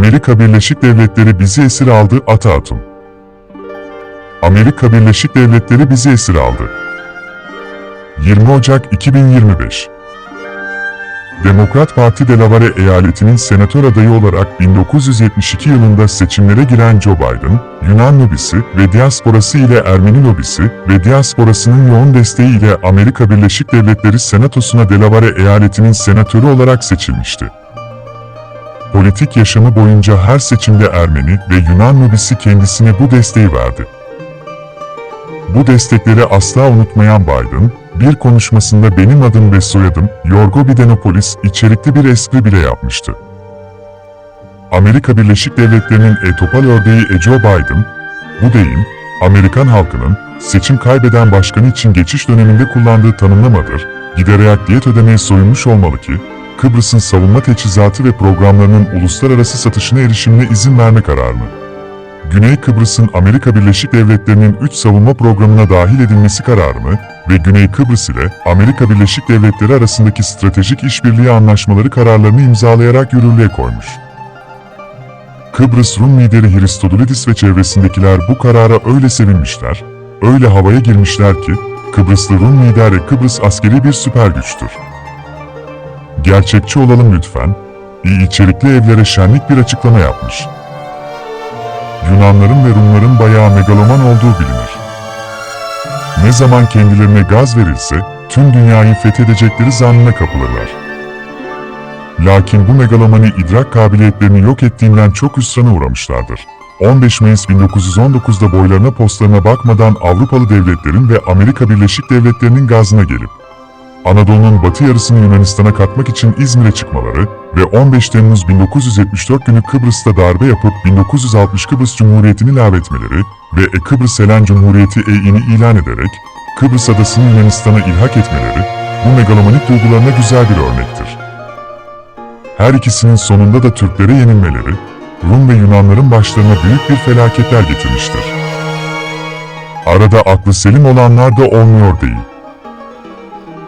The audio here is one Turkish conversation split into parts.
Amerika Birleşik Devletleri bizi esir aldı Atatum. Amerika Birleşik Devletleri bizi esir aldı. 20 Ocak 2025 Demokrat Parti Delaware eyaletinin senatör adayı olarak 1972 yılında seçimlere giren Joe Biden, Yunan lobisi ve diasporası ile Ermeni lobisi ve diasporasının yoğun desteği ile Amerika Birleşik Devletleri Senatosu'na Delaware eyaletinin senatörü olarak seçilmişti. Politik yaşamı boyunca her seçimde Ermeni ve Yunan lobisi kendisine bu desteği verdi. Bu destekleri asla unutmayan Biden, bir konuşmasında benim adım ve soyadım Yorgo Bidenopolis içerikli bir espri bile yapmıştı. Amerika Birleşik Devletleri'nin etopal ördeği e Joe Biden, bu deyim, Amerikan halkının seçim kaybeden başkanı için geçiş döneminde kullandığı tanımlamadır, giderek diyet ödemeye soyunmuş olmalı ki, Kıbrıs'ın savunma teçhizatı ve programlarının uluslararası satışına erişimine izin verme kararını, Güney Kıbrıs'ın Amerika Birleşik Devletleri'nin 3 savunma programına dahil edilmesi kararını ve Güney Kıbrıs ile Amerika Birleşik Devletleri arasındaki stratejik işbirliği anlaşmaları kararlarını imzalayarak yürürlüğe koymuş. Kıbrıs Rum lideri Hristodulidis ve çevresindekiler bu karara öyle sevinmişler, öyle havaya girmişler ki, Kıbrıslı Rum lideri Kıbrıs askeri bir süper güçtür. Gerçekçi olalım lütfen, iyi içerikli evlere şenlik bir açıklama yapmış. Yunanların ve Rumların bayağı megaloman olduğu bilinir. Ne zaman kendilerine gaz verilse, tüm dünyayı fethedecekleri zannına kapılırlar. Lakin bu megalomani idrak kabiliyetlerini yok ettiğinden çok hüsrana uğramışlardır. 15 Mayıs 1919'da boylarına postlarına bakmadan Avrupalı devletlerin ve Amerika Birleşik Devletleri'nin gazına gelip, Anadolu'nun batı yarısını Yunanistan'a katmak için İzmir'e çıkmaları ve 15 Temmuz 1974 günü Kıbrıs'ta darbe yapıp 1960 Kıbrıs Cumhuriyeti'ni lağvetmeleri ve E Kıbrıs Selen Cumhuriyeti Eİ'ni ilan ederek Kıbrıs adasını Yunanistan'a ilhak etmeleri bu megalomanik duygularına güzel bir örnektir. Her ikisinin sonunda da Türklere yenilmeleri, Rum ve Yunanların başlarına büyük bir felaketler getirmiştir. Arada aklı selim olanlar da olmuyor değil.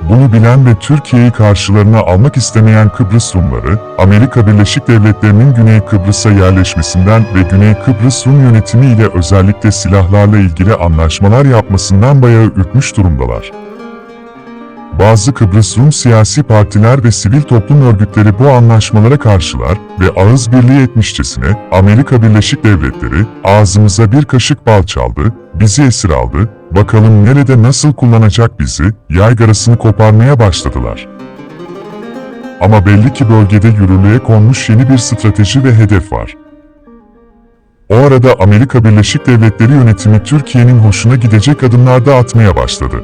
Bunu bilen ve Türkiye'yi karşılarına almak istemeyen Kıbrıs Rumları, Amerika Birleşik Devletleri'nin Güney Kıbrıs'a yerleşmesinden ve Güney Kıbrıs Rum yönetimi ile özellikle silahlarla ilgili anlaşmalar yapmasından bayağı ürkmüş durumdalar. Bazı Kıbrıs Rum siyasi partiler ve sivil toplum örgütleri bu anlaşmalara karşılar ve ağız birliği etmişçesine Amerika Birleşik Devletleri ağzımıza bir kaşık bal çaldı, bizi esir aldı, bakalım nerede nasıl kullanacak bizi, yaygarasını koparmaya başladılar. Ama belli ki bölgede yürürlüğe konmuş yeni bir strateji ve hedef var. O arada Amerika Birleşik Devletleri yönetimi Türkiye'nin hoşuna gidecek adımlarda atmaya başladı.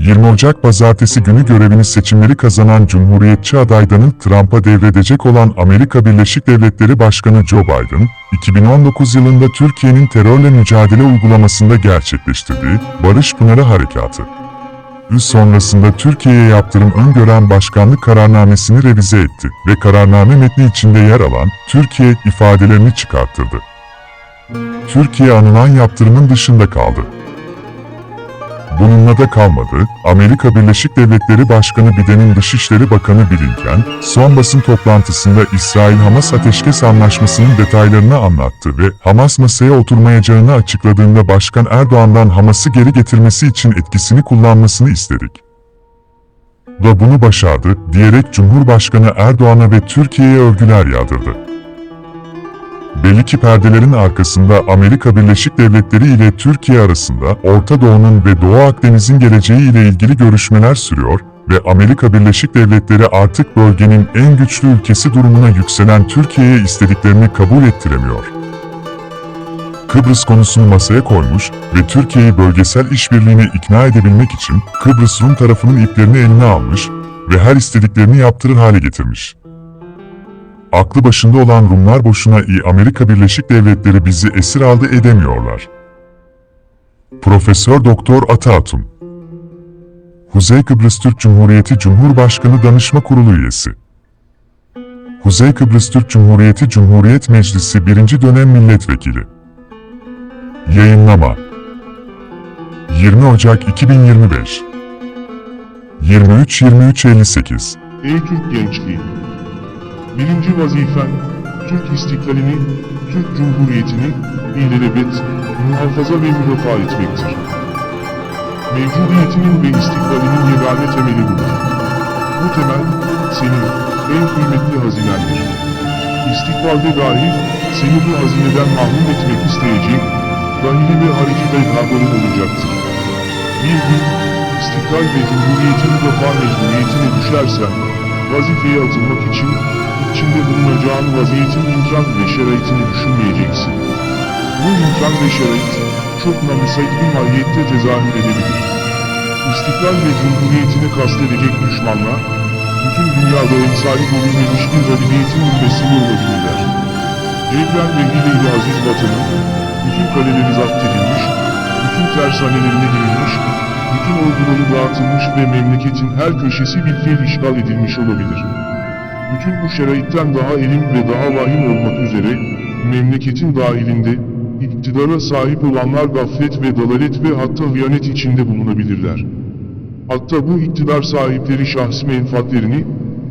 20 Ocak pazartesi günü görevini seçimleri kazanan Cumhuriyetçi aday Donald Trump'a devredecek olan Amerika Birleşik Devletleri Başkanı Joe Biden, 2019 yılında Türkiye'nin terörle mücadele uygulamasında gerçekleştirdiği Barış Pınarı Harekatı sonrasında Türkiye'ye yaptırım öngören başkanlık kararnamesini revize etti ve kararname metni içinde yer alan Türkiye ifadelerini çıkarttırdı. Türkiye anılan yaptırımın dışında kaldı. Bununla da kalmadı, Amerika Birleşik Devletleri Başkanı Biden'in Dışişleri Bakanı Blinken, son basın toplantısında İsrail-Hamas ateşkes anlaşmasının detaylarını anlattı ve Hamas masaya oturmayacağını açıkladığında Başkan Erdoğan'dan Hamas'ı geri getirmesi için etkisini kullanmasını istedik. Da bunu başardı, diyerek Cumhurbaşkanı Erdoğan'a ve Türkiye'ye övgüler yağdırdı. Belli ki perdelerin arkasında Amerika Birleşik Devletleri ile Türkiye arasında Orta Doğu'nun ve Doğu Akdeniz'in geleceği ile ilgili görüşmeler sürüyor ve Amerika Birleşik Devletleri artık bölgenin en güçlü ülkesi durumuna yükselen Türkiye'ye istediklerini kabul ettiremiyor. Kıbrıs konusunu masaya koymuş ve Türkiye'yi bölgesel işbirliğine ikna edebilmek için Kıbrıs Rum tarafının iplerini eline almış ve her istediklerini yaptırır hale getirmiş. Aklı başında olan Rumlar boşuna iyi Amerika Birleşik Devletleri bizi esir aldı edemiyorlar. Profesör Doktor Atatum Kuzey Kıbrıs Türk Cumhuriyeti Cumhurbaşkanı Danışma Kurulu üyesi Kuzey Kıbrıs Türk Cumhuriyeti Cumhuriyet Meclisi 1. Dönem Milletvekili Yayınlama 20 Ocak 2025 23-23-58 Ey Türk gençliği! Birinci vazifen, Türk istiklalini, Türk Cumhuriyeti'ni ilelebet, muhafaza ve müdafaa etmektir. Mevcudiyetinin ve istikbalinin yegane temeli budur. Bu temel, senin en kıymetli hazinendir. İstikbalde dahi seni bu hazineden mahrum etmek isteyecek, dahili ve harici bedhaların olacaktır. Bir gün, istiklal ve cumhuriyetin müdafaa mecburiyetine düşersen, vazifeye atılmak için, içinde bulunacağın vaziyetin imkan ve şeraitini düşünmeyeceksin. Bu imkan ve şerait, çok namısayt bir mahiyette tezahür edebilir. İstiklal ve cumhuriyetini kastedecek düşmanlar, bütün dünyada emsali görülmemiş bir galibiyetin ülmesini olabilirler. Evren ve Hile-i Aziz Vatan'ın, bütün kaleleri zapt edilmiş, bütün tersanelerine girilmiş, bütün orduları dağıtılmış ve memleketin her köşesi bir fiil işgal edilmiş olabilir. Bütün bu şeraitten daha elim ve daha vahim olmak üzere, memleketin dahilinde, iktidara sahip olanlar gaflet ve dalalet ve hatta hıyanet içinde bulunabilirler. Hatta bu iktidar sahipleri şahsi menfaatlerini,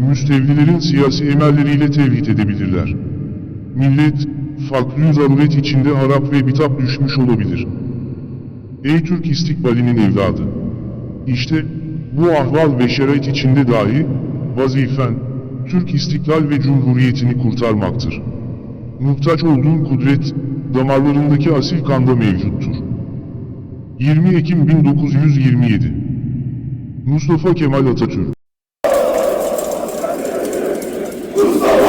müstevlilerin siyasi emelleriyle tevhid edebilirler. Millet, fakr zaruret içinde harap ve bitap düşmüş olabilir. Ey Türk istikbalinin evladı! İşte, bu ahval ve şerait içinde dahi, vazifen, Türk istiklal ve cumhuriyetini kurtarmaktır. Muhtaç olduğun kudret, damarlarındaki asil kanda mevcuttur. 20 Ekim 1927 Mustafa Kemal Atatürk Adi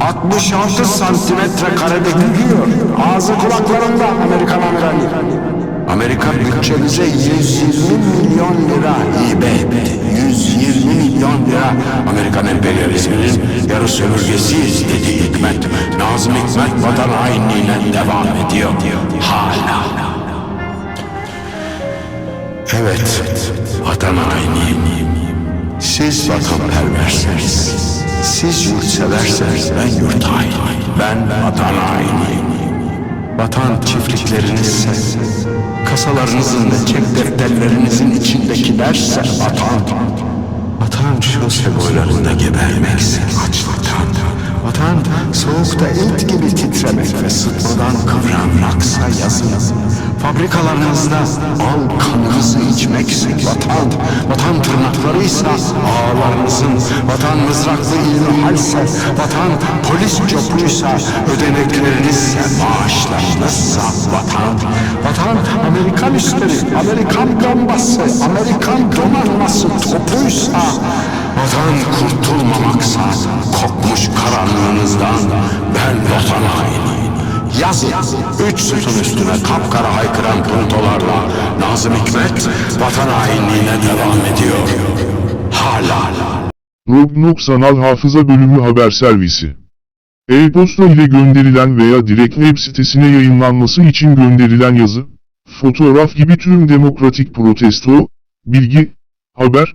66 santimetre karede gülüyor. Ağzı kulaklarında Amerikan amirali. Amerika bütçemize 120 milyon lira hibe etti. 120 milyon lira Amerikan emperyalizminin yarı sömürgesiyiz dedi Hikmet. Nazım Hikmet vatan hainliğine devam ediyor. Hala. Evet, vatan hainiyim. Siz vatanperversiniz. Siz yurtseverseniz ben yurt hainiyim. Ben vatan hainiyim. Vatan çiftliklerinizse, kasalarınızın ve çek defterlerinizin içindekilerse vatan. Vatan şose boylarında gebermekse açlıktan. Vatan soğukta et gibi titremek ve sıtmadan kıvranmaksa yazın. Fabrikalarınızda al kanınızı içmekse vatan. Vatan tırnaklarıysa ağlarınızın. Vatan mızraklı ilmihalse. Vatan polis copuysa ödeneklerinizse maaşlarınızsa vatan. Vatan Amerikan üstleri, Amerikan bombası, Amerikan donanması topuysa Vatan kurtulmamaksa kokmuş karanlığınızdan ben vatan hainiyim. Yazın üç sütun üstüne kapkara haykıran puntolarla Nazım Hikmet vatan hainliğine devam ediyor. Hala. Rognok Sanal Hafıza Bölümü Haber Servisi E-posta ile gönderilen veya direkt web sitesine yayınlanması için gönderilen yazı, fotoğraf gibi tüm demokratik protesto, bilgi, haber,